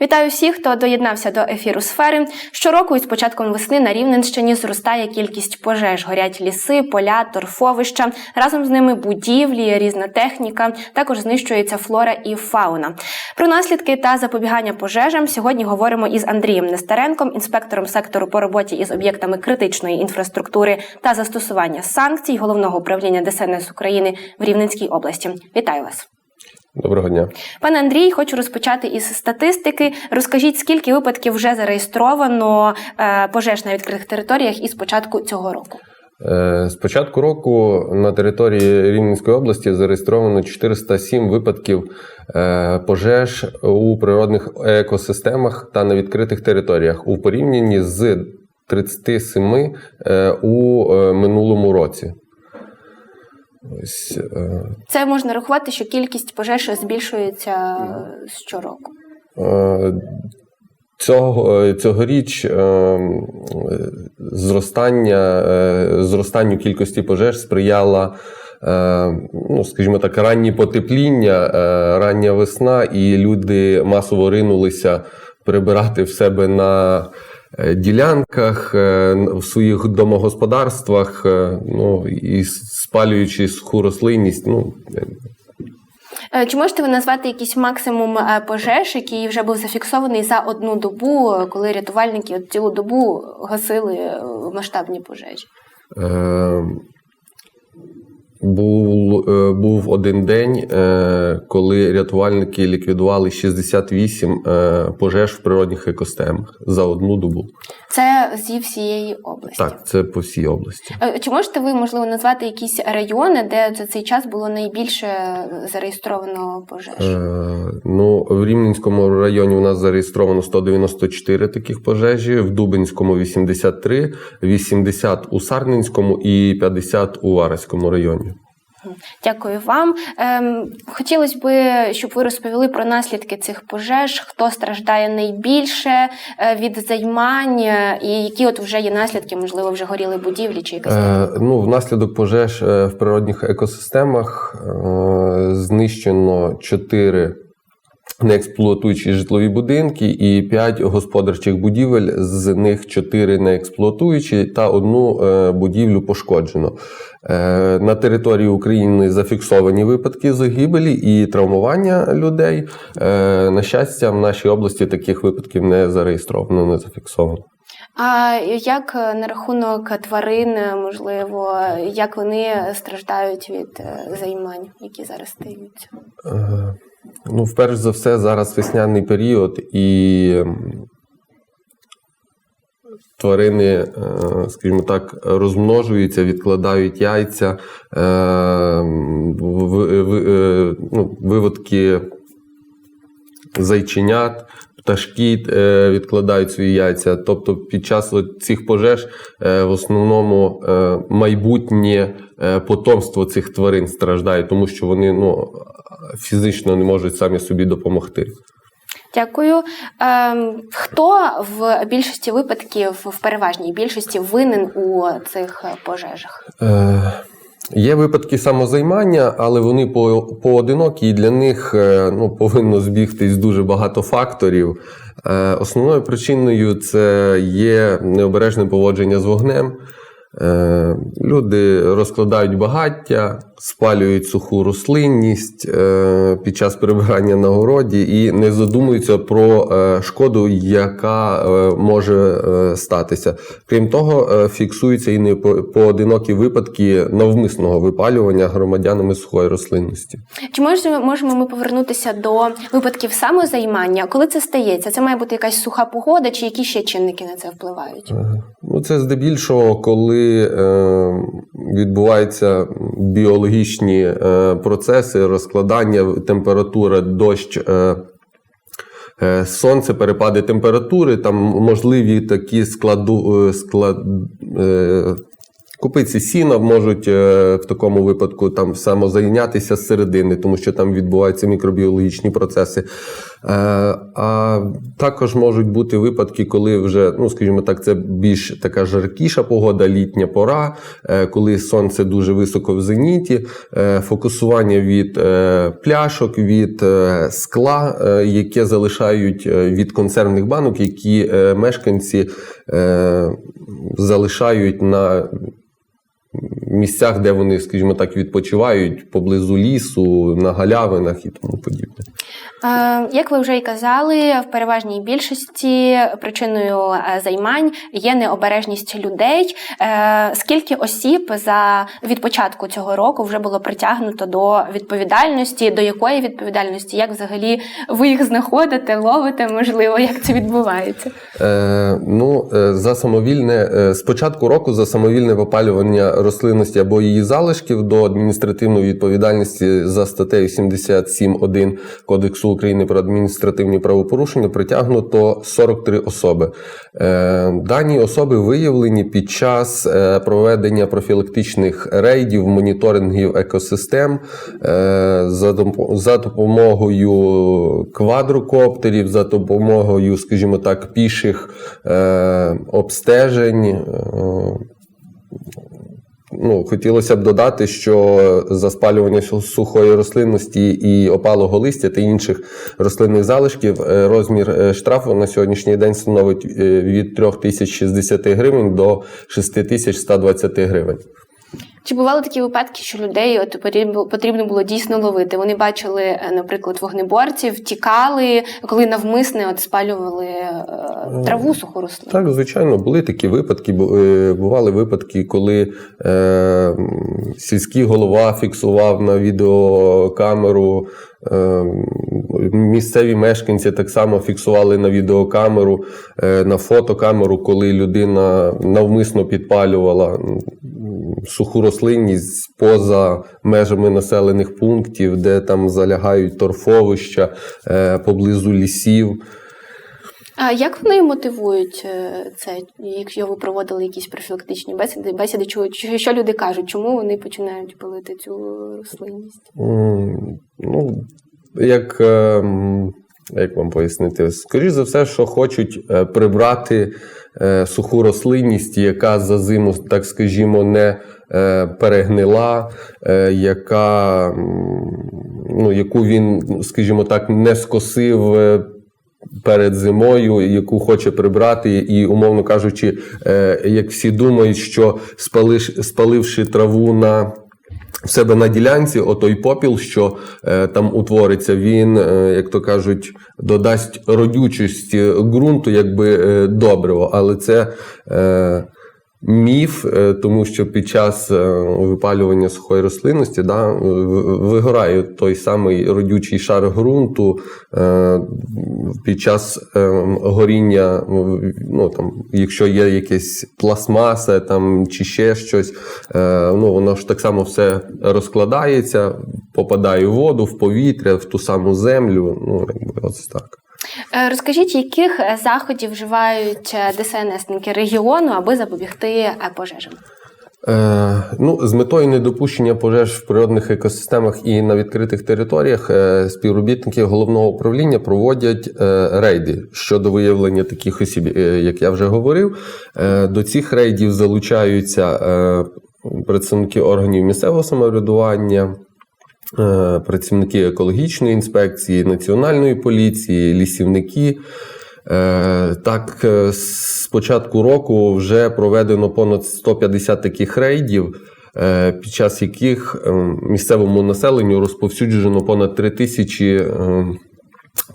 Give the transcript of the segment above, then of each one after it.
Вітаю всіх, хто доєднався до ефіру сфери. Щороку із початком весни на Рівненщині зростає кількість пожеж. Горять ліси, поля, торфовища. Разом з ними будівлі, різна техніка. Також знищується флора і фауна. Про наслідки та запобігання пожежам сьогодні говоримо із Андрієм Нестеренком, інспектором сектору по роботі із об'єктами критичної інфраструктури та застосування санкцій головного управління ДСНС України в Рівненській області. Вітаю вас. Доброго дня. Пане Андрій, хочу розпочати із статистики. Розкажіть, скільки випадків вже зареєстровано е, пожеж на відкритих територіях із початку цього року? Е, З початку року на території Рівненської області зареєстровано 407 випадків е, пожеж у природних екосистемах та на відкритих територіях у порівнянні з 37 е, у минулому році. Ось, е, Це можна рахувати, що кількість пожеж збільшується щороку. Е, Цього, е, цьогоріч е, зростання, е, зростанню кількості пожеж сприяла, е, ну, скажімо так, ранні потепління, е, рання весна, і люди масово ринулися прибирати в себе на ділянках, е, в своїх домогосподарствах, е, ну, і спалюючи суху рослинність. Ну, Е, Чи можете ви назвати якийсь максимум е, пожеж, який вже був зафіксований за одну добу, е, коли рятувальники цілу добу гасили е, масштабні пожежі? Е, був, е, був один день, е, коли рятувальники ліквідували 68 е, пожеж в природних екосистемах за одну добу. Це зі всієї області. Так, це по всій області. Чи можете ви, можливо, назвати якісь райони, де за цей час було найбільше зареєстровано пожеж? Е, ну, в Рівненському районі у нас зареєстровано 194 таких пожежі, в Дубинському 83, 80 у Сарненському і 50 у Вараському районі. Дякую вам. Ем, хотілося б, щоб ви розповіли про наслідки цих пожеж, хто страждає найбільше е, від займань, е, і які от вже є наслідки, можливо, вже горіли будівлі чи якась. Е, ну, внаслідок пожеж е, в природних екосистемах е, знищено 4 неексплуатуючі житлові будинки і 5 господарчих будівель, з них 4 неексплуатуючі та одну е, будівлю пошкоджено. Е, на території України зафіксовані випадки загибелі і травмування людей. Е, на щастя, в нашій області таких випадків не зареєстровано, не зафіксовано. А як на рахунок тварин, можливо, як вони страждають від займань, які зараз стаються? Ну, вперше за все, зараз весняний період, і тварини, е, скажімо так, розмножуються, відкладають яйця, е, е, ну, виводки зайченят. Пташки відкладають свої яйця. Тобто під час цих пожеж в основному майбутнє потомство цих тварин страждає, тому що вони ну, фізично не можуть самі собі допомогти. Дякую. Ем, хто в більшості випадків, в переважній більшості, винен у цих пожежах? Е, Є випадки самозаймання, але вони по- поодинокі, і для них е, ну, повинно збігтись дуже багато факторів. Е, Основною причиною це є необережне поводження з вогнем. Е, Люди розкладають багаття, спалюють суху рослинність е, під час прибирання на городі і не задумуються про е, шкоду, яка може статися. Крім того, фіксуються і не по- поодинокі випадки навмисного випалювання громадянами сухої рослинності. Чи можемо, можемо ми повернутися до випадків самозаймання? Коли це стається? Це має бути якась суха погода, чи які ще чинники на це впливають? Ну, це здебільшого, коли е, відбуваються біологічні е, процеси, розкладання, температура, дощ. Е, е, Сонце, перепади температури, там можливі такі складу, е, склад, е, купиці сіна можуть е, в такому випадку там самозайнятися з середини, тому що там відбуваються мікробіологічні процеси. Е, А також можуть бути випадки, коли вже, ну скажімо так, це більш така жаркіша погода, літня пора, е, коли сонце дуже високо в зеніті, е, фокусування від пляшок, від скла, яке залишають від консервних банок, які мешканці залишають на місцях, де вони, скажімо так, відпочивають поблизу лісу, на галявинах і тому подібне. Е, Як ви вже й казали, в переважній більшості причиною е, займань є необережність людей. Е, Скільки осіб за від початку цього року вже було притягнуто до відповідальності? До якої відповідальності? Як взагалі ви їх знаходите, ловите? Можливо, як це відбувається? Е, ну, за самовільне з початку року за самовільне випалювання рослинності або її залишків до адміністративної відповідальності за статтею 77.1 Кодексу України про адміністративні правопорушення притягнуто 43 особи. Е, Дані особи виявлені під час е, проведення профілактичних рейдів, моніторингів екосистем е, за допомогою квадрокоптерів, за допомогою, скажімо так, піших обстежень. Ну, хотілося б додати, що за спалювання сухої рослинності і опалого листя та інших рослинних залишків е, розмір е, штрафу на сьогоднішній день становить е, від 3060 гривень до 6120 гривень. Чи бували такі випадки, що людей от потрібно було дійсно ловити? Вони бачили, е, наприклад, вогнеборців, тікали, коли навмисне от спалювали е, траву суху рослину? Так, звичайно, були такі випадки. е, Бували випадки, коли е, сільський голова фіксував на відеокамеру. Місцеві мешканці так само фіксували на відеокамеру, на фотокамеру, коли людина навмисно підпалювала суху рослинність поза межами населених пунктів, де там залягають торфовища е, поблизу лісів. А як вони мотивують е, це, якщо ви проводили якісь профілактичні бесіди, бесіди, що люди кажуть, чому вони починають палити цю рослинність? М, Ну, як, е, як вам пояснити? Скоріше за все, що хочуть е, прибрати суху рослинність, яка за зиму, так скажімо, не е, перегнила, е, яка, ну, яку він, скажімо так, не скосив. е, Перед зимою, яку хоче прибрати, і, умовно кажучи, е, як всі думають, що спалиш, спаливши траву на в себе на ділянці, отой попіл, що е, там утвориться, він, е, як то кажуть, додасть родючості ґрунту, якби е, добриво. Але це е, міф, е, тому що під час е, випалювання сухої рослинності да, вигорає той самий родючий шар ґрунту е, під час горіння, ну там, якщо є якесь пластмаса там, чи ще щось, ну, воно ж так само все розкладається, попадає в воду, в повітря, в ту саму землю. Ну, ось так. Е, Розкажіть, яких е, заходів вживають е, ДСНСники регіону, аби запобігти пожежам? Е, ну, з метою недопущення пожеж в природних екосистемах і на відкритих територіях е, співробітники головного управління проводять е, рейди щодо виявлення таких осіб, е, як я вже говорив. Е, до цих рейдів залучаються е, представники органів місцевого самоврядування. Е, Працівники екологічної інспекції, національної поліції, лісівники. Е, Так, е, з початку року вже проведено понад 150 таких рейдів, під час яких місцевому населенню розповсюджено понад 3 тисячі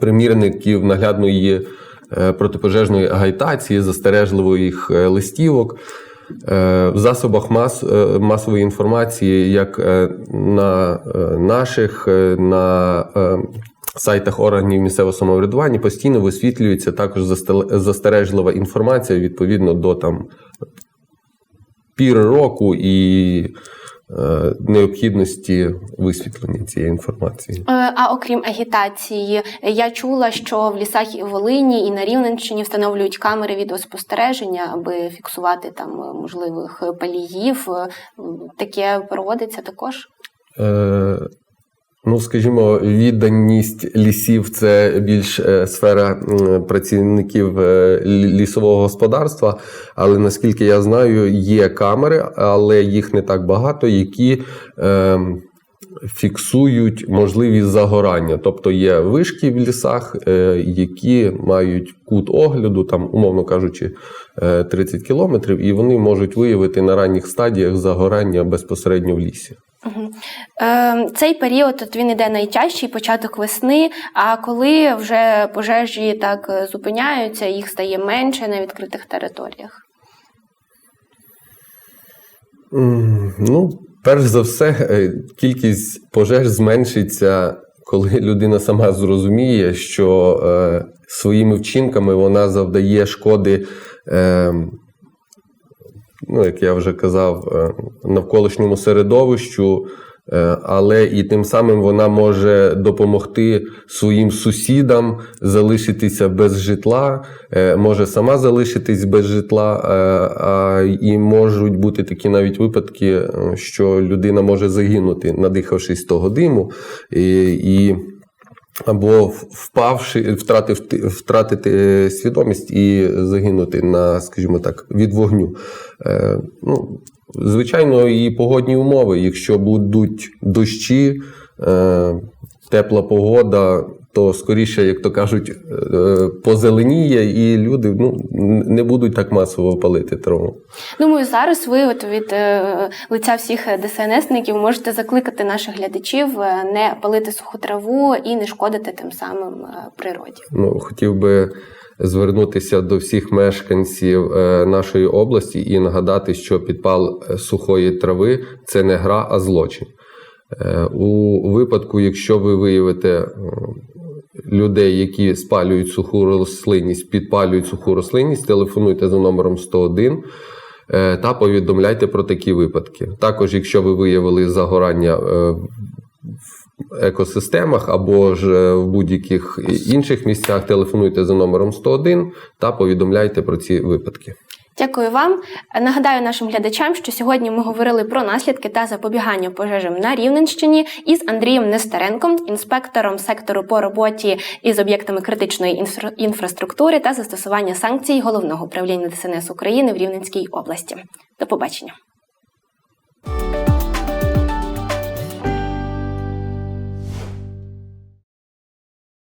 примірників наглядної протипожежної агітації, застережливих листівок. Е, В засобах мас, е, масової інформації, як е, на наших, на сайтах органів місцевого самоврядування, постійно висвітлюється також застережлива інформація відповідно до там пір року і необхідності висвітлення цієї інформації. Е, А окрім агітації, я чула, що в лісах і Волині і на Рівненщині встановлюють камери відеоспостереження, аби фіксувати там е, можливих паліїв. Е, Таке проводиться також. Е, Ну, скажімо, відданість лісів це більш е, сфера працівників е, лісового господарства. Але наскільки я знаю, є камери, але їх не так багато, які е, фіксують можливість загорання. Тобто є вишки в лісах, е, які мають кут огляду, там, умовно кажучи, е, 30 кілометрів, і вони можуть виявити на ранніх стадіях загорання безпосередньо в лісі. Е, Цей період от він іде найтяжчий, початок весни. А коли вже пожежі так е, зупиняються, їх стає менше на відкритих територіях. Ну, перш за все, е, кількість пожеж зменшиться, коли людина сама зрозуміє, що е, своїми вчинками вона завдає шкоди, е, ну, як я вже казав, е, навколишньому середовищу. е, Але і тим самим вона може допомогти своїм сусідам залишитися без житла, е, може сама залишитись без житла, і можуть бути такі навіть випадки, що людина може загинути, надихавшись того диму, і, і або впавши, втратив, втратити свідомість і загинути на, скажімо так, від вогню. Е, ну, звичайно, і погодні умови. Якщо будуть дощі, е, тепла погода, то скоріше, як то кажуть, е, позеленіє, і люди ну, не будуть так масово палити траву. Думаю, зараз ви от від е, лиця всіх ДСНСників можете закликати наших глядачів е, не палити суху траву і не шкодити тим самим природі. Ну, хотів би звернутися до всіх мешканців нашої області і нагадати, що підпал сухої трави це не гра, а злочин. У випадку, якщо ви виявите людей, які спалюють суху рослинність, підпалюють суху рослинність, телефонуйте за номером 101 е, та повідомляйте про такі випадки. Також, якщо ви виявили загорання е, в екосистемах або ж е, в будь-яких інших місцях, телефонуйте за номером 101 та повідомляйте про ці випадки. Дякую вам. Нагадаю нашим глядачам, що сьогодні ми говорили про наслідки та запобігання пожежам на Рівненщині із Андрієм Нестеренком, інспектором сектору по роботі із об'єктами критичної інфра- інфраструктури та застосування санкцій головного управління ДСНС України в Рівненській області. До побачення.